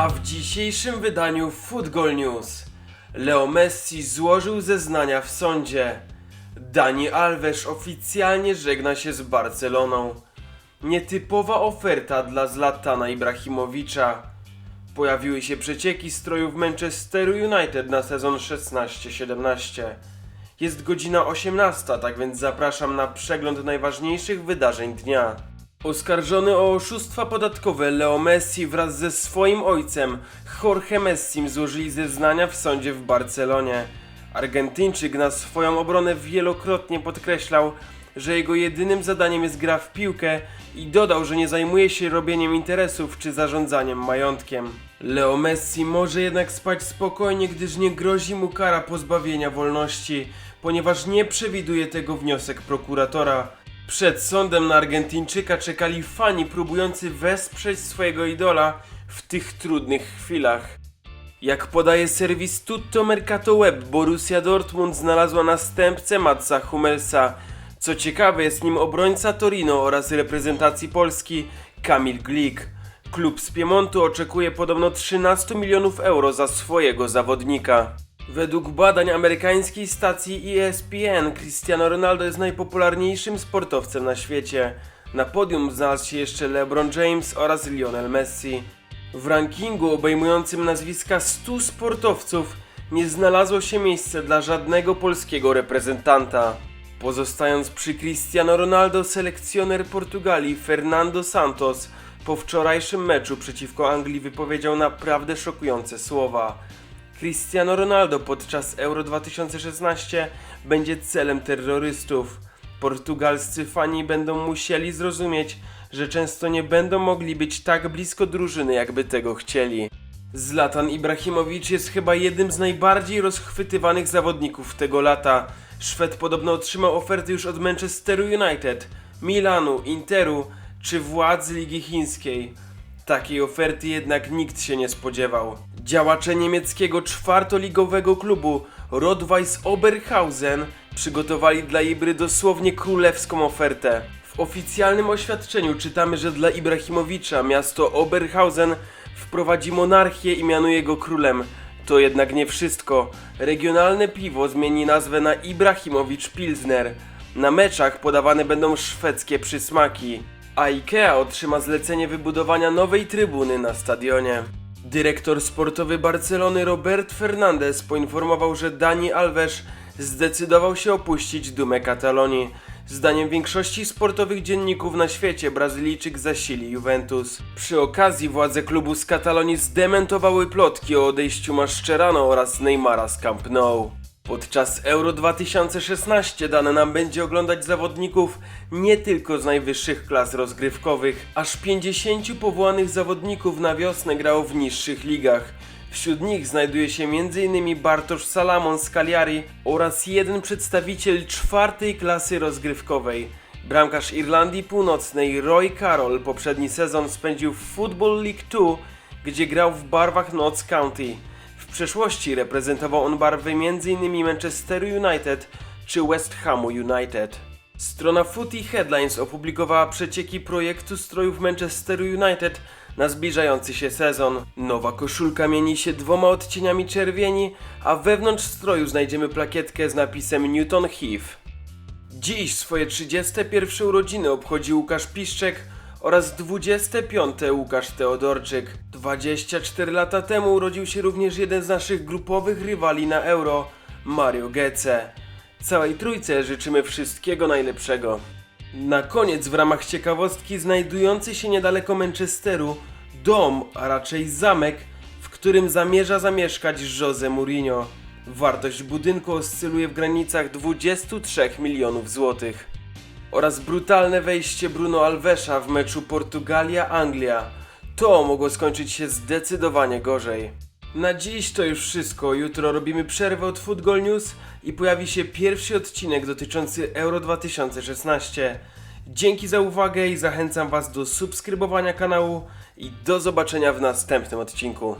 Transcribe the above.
A w dzisiejszym wydaniu Football News Leo Messi złożył zeznania w sądzie. Dani Alves oficjalnie żegna się z Barceloną. Nietypowa oferta dla Zlatana Ibrahimowicza. Pojawiły się przecieki strojów Manchesteru United na sezon 16-17. Jest godzina 18, tak więc zapraszam na przegląd najważniejszych wydarzeń dnia. Oskarżony o oszustwa podatkowe Leo Messi wraz ze swoim ojcem Jorge Messim złożyli zeznania w sądzie w Barcelonie. Argentyńczyk na swoją obronę wielokrotnie podkreślał, że jego jedynym zadaniem jest gra w piłkę i dodał, że nie zajmuje się robieniem interesów czy zarządzaniem majątkiem. Leo Messi może jednak spać spokojnie, gdyż nie grozi mu kara pozbawienia wolności, ponieważ nie przewiduje tego wniosek prokuratora. Przed sądem na Argentyńczyka czekali fani próbujący wesprzeć swojego idola w tych trudnych chwilach. Jak podaje serwis Tutto Mercato Web, Borussia Dortmund znalazła następcę Matsa Hummelsa. Co ciekawe, jest nim obrońca Torino oraz reprezentacji Polski Kamil Glik. Klub z Piemontu oczekuje podobno 13 milionów euro za swojego zawodnika. Według badań amerykańskiej stacji ESPN Cristiano Ronaldo jest najpopularniejszym sportowcem na świecie. Na podium znalazł się jeszcze LeBron James oraz Lionel Messi. W rankingu obejmującym nazwiska 100 sportowców nie znalazło się miejsce dla żadnego polskiego reprezentanta. Pozostając przy Cristiano Ronaldo, selekcjoner Portugalii Fernando Santos po wczorajszym meczu przeciwko Anglii wypowiedział naprawdę szokujące słowa. Cristiano Ronaldo podczas Euro 2016 będzie celem terrorystów. Portugalscy fani będą musieli zrozumieć, że często nie będą mogli być tak blisko drużyny, jakby tego chcieli. Zlatan Ibrahimowicz jest chyba jednym z najbardziej rozchwytywanych zawodników tego lata. Szwed podobno otrzymał oferty już od Manchesteru United, Milanu, Interu czy władz Ligi Chińskiej. Takiej oferty jednak nikt się nie spodziewał. Działacze niemieckiego czwartoligowego klubu Rot-Weiß Oberhausen przygotowali dla Ibry dosłownie królewską ofertę. W oficjalnym oświadczeniu czytamy, że dla Ibrahimowicza miasto Oberhausen wprowadzi monarchię i mianuje go królem. To jednak nie wszystko. Regionalne piwo zmieni nazwę na Ibrahimowicz Pilsner. Na meczach podawane będą szwedzkie przysmaki a IKEA otrzyma zlecenie wybudowania nowej trybuny na stadionie. Dyrektor sportowy Barcelony Robert Fernandez poinformował, że Dani Alves zdecydował się opuścić dumę Katalonii. Zdaniem większości sportowych dzienników na świecie Brazylijczyk zasili Juventus. Przy okazji władze klubu z Katalonii zdementowały plotki o odejściu Mascherano oraz Neymara z Camp Nou. Podczas Euro 2016 dane nam będzie oglądać zawodników nie tylko z najwyższych klas rozgrywkowych. Aż 50 powołanych zawodników na wiosnę grało w niższych ligach. Wśród nich znajduje się m.in. Bartosz Salamon z Cagliari oraz jeden przedstawiciel czwartej klasy rozgrywkowej. Bramkarz Irlandii Północnej Roy Carroll poprzedni sezon spędził w Football League 2, gdzie grał w barwach Notts County. Przeszłości reprezentował on barwy m.in. Manchesteru United czy West Hamu United. Strona Footy Headlines opublikowała przecieki projektu strojów Manchesteru United na zbliżający się sezon. Nowa koszulka mieni się dwoma odcieniami czerwieni, a wewnątrz stroju znajdziemy plakietkę z napisem Newton Heath. Dziś swoje 31 urodziny obchodzi Łukasz Piszczek oraz 25 Łukasz Teodorczyk. 24 lata temu urodził się również jeden z naszych grupowych rywali na Euro, Mario Götze. Całej trójce życzymy wszystkiego najlepszego. Na koniec w ramach ciekawostki znajdujący się niedaleko Manchesteru dom, a raczej zamek, w którym zamierza zamieszkać Jose Mourinho. Wartość budynku oscyluje w granicach 23 milionów złotych oraz brutalne wejście Bruno Alvesa w meczu Portugalia-Anglia. To mogło skończyć się zdecydowanie gorzej. Na dziś to już wszystko. Jutro robimy przerwę od Football News i pojawi się pierwszy odcinek dotyczący Euro 2016. Dzięki za uwagę i zachęcam Was do subskrybowania kanału i do zobaczenia w następnym odcinku.